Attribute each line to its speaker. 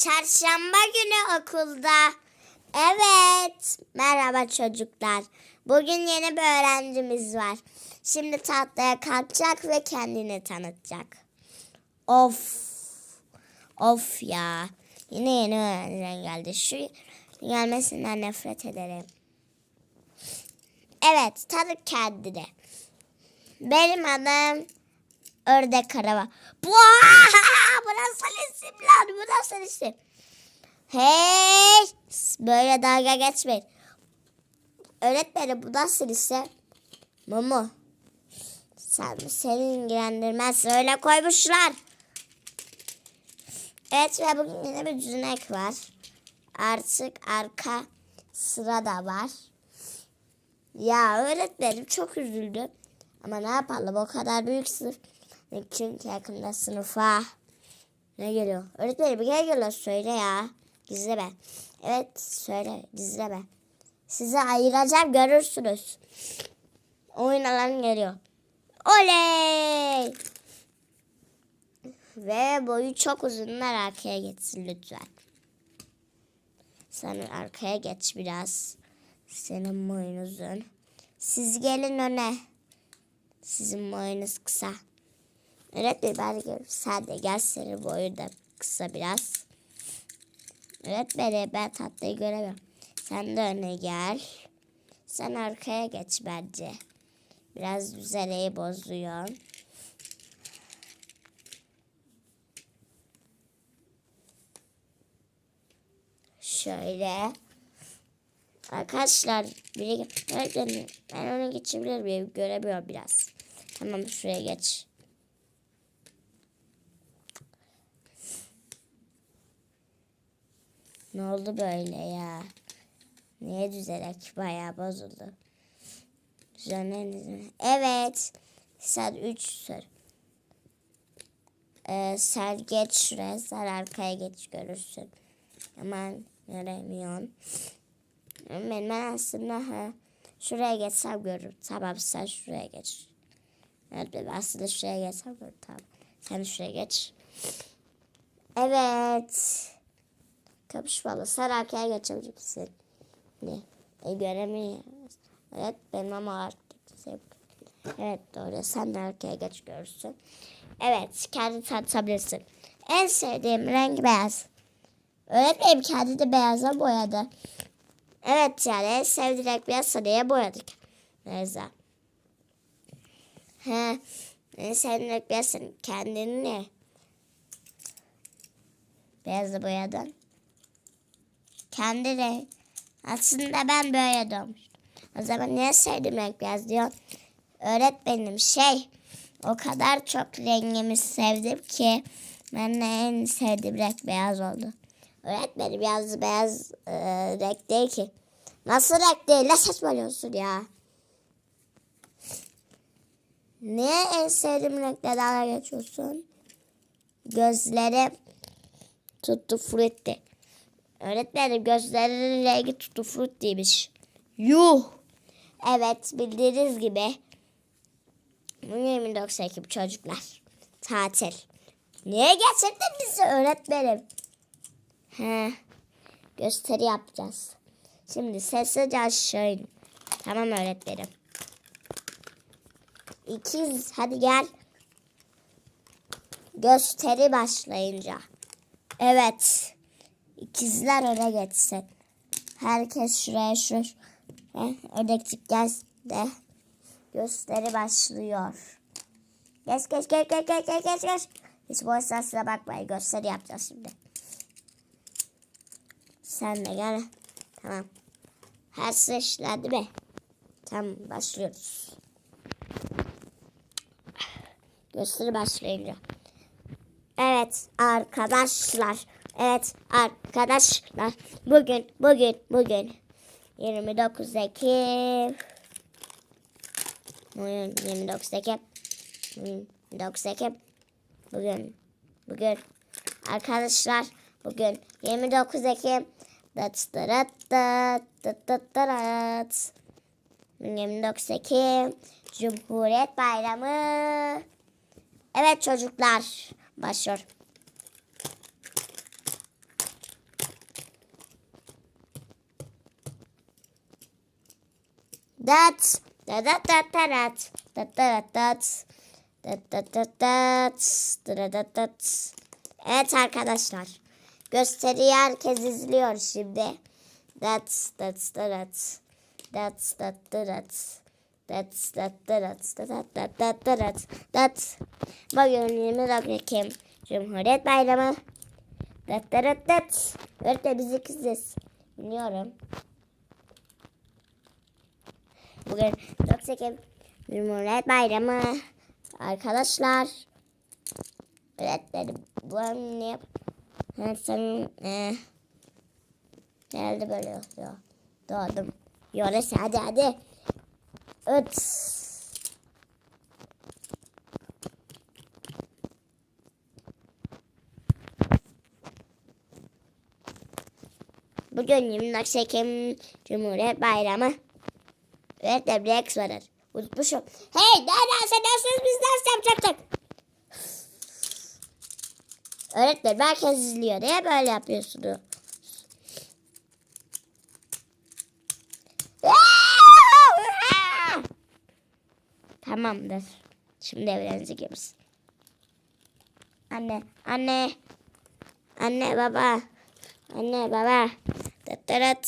Speaker 1: Çarşamba günü okulda. Evet. Merhaba çocuklar. Bugün yeni bir öğrencimiz var. Şimdi tahtaya kalkacak ve kendini tanıtacak. Of. Of ya. Yine yeni öğrenciler geldi. Şu gelmesinden nefret ederim. Evet, tanıt kendini. Benim adım Ördek Karava. Bu, bu nasıl isim lan? Bu nasıl isim? Hey! Böyle dalga geçmeyin. Öğretmenim bu nasıl isim? Mumu. Sen seni ilgilendirmez. Öyle koymuşlar. Evet ve bugün yine bir düzenek var. Artık arka sıra da var. Ya öğretmenim çok üzüldüm. Ama ne yapalım o kadar büyük sınıf. Çünkü yakında sınıfa. Ne geliyor? Öğretmenim kere geliyor söyle ya. Gizleme. Evet söyle gizleme. Sizi ayıracağım görürsünüz. Oyun alanı geliyor. Oley! Ve boyu çok uzunlar arkaya geçsin lütfen. Sen arkaya geç biraz. Senin boyun uzun. Siz gelin öne. Sizin boyunuz kısa. Evet ben gel. Sen de gel senin boyun da kısa biraz. Evet beni ben tatlıyı göremiyorum. Sen de öne gel. Sen arkaya geç bence. Biraz düzeneyi bozuyor. Şöyle. Arkadaşlar biri öğretmenim ben onu geçebilir miyim? Göremiyorum biraz. Tamam şuraya geç. Ne oldu böyle ya? Niye düzelek? Bayağı bozuldu. Düzenlen Evet. Sen 3 sor. Ee, sen geç şuraya. Sen arkaya geç görürsün. Hemen göremiyorsun. Ben, ben aslında ha, şuraya geçsem görürüm. Tamam sen şuraya geç. Evet ben aslında şuraya geçsem görürüm. Tamam. Sen şuraya geç. Evet. Kapışmalı. Sen arkaya geçebilirsin. Ne? E, göremiyoruz. Evet benim ama artık. Evet doğru. Sen de arkaya geç görürsün. Evet kendi tanıtabilirsin. En sevdiğim renk beyaz. Öğretmenim kendi de beyaza boyadı. Evet yani en sevdiğim renk beyaz sarıya boyadık. Neyse. He. En sevdiğim renk beyaz sarı. Kendini ne? Beyazla boyadın. Kendi renk. Aslında ben böyle doğmuştum. O zaman niye sevdiğim renk beyaz diyor. Öğretmenim şey o kadar çok rengimi sevdim ki ben de en sevdiğim renk beyaz oldu. Öğretmenim beyaz beyaz e, renk değil ki. Nasıl renk değil? Ne saçmalıyorsun ya? Niye en sevdiğim renkle dalga geçiyorsun? Gözlerim tuttu frutti. Öğretmenim gözlerinin rengi tuttu fruttiymiş. Yuh! Evet bildiğiniz gibi bugün 29 Ekim çocuklar. Tatil. Niye getirdin bizi öğretmenim? He. Gösteri yapacağız. Şimdi sessizce aşağı in. Tamam öğretmenim. İkiz hadi gel. Gösteri başlayınca. Evet. İkizler öne geçsin. Herkes şuraya şuraya. şuraya. Ördekçik gel de. Gösteri başlıyor. Geç geç geç geç geç geç geç geç. Hiç boş sesine bakmayın. Gösteri yapacağız şimdi. Sen de gel. Tamam. Her şey işlendi mi? Tamam başlıyoruz. Gösteri başlayınca. Evet arkadaşlar. Evet arkadaşlar. Bugün bugün bugün 29 Ekim. Bugün 29 Ekim. 29 Ekim. Bugün bugün arkadaşlar bugün 29 Ekim. Dat dat dat dat dat dat. 29 Ekim Cumhuriyet Bayramı. Evet çocuklar başlıyor. dat da da da da dat da da da dat da da da dat da da da dat Evet arkadaşlar. Gösteriyi herkes izliyor şimdi. Dat dat da dat dat dat da dat dat dat da dat da dat da dat da dat dat Bugün 29 Ekim Cumhuriyet Bayramı. Dat dat dat. Öğretmen bizi kızız. Biliyorum. Bugün 9 Ekim Cumhuriyet Bayramı. Arkadaşlar. Öğretmenim bu an ne yap? Ha, sen e, nerede böyle oluyor? Doğdum. Yorası hadi hadi. Öt. Bugün 29 Ekim Cumhuriyet Bayramı. Öğretmen Rex varır. Unutmuşum. Hey nereden sanıyorsunuz biz ders yapacaktık. Öğretmen herkes izliyor. Niye böyle yapıyorsunuz? Tamamdır. Şimdi evlerinize gidiyoruz. Anne, anne, anne, baba, anne, baba. Tıt tırıt.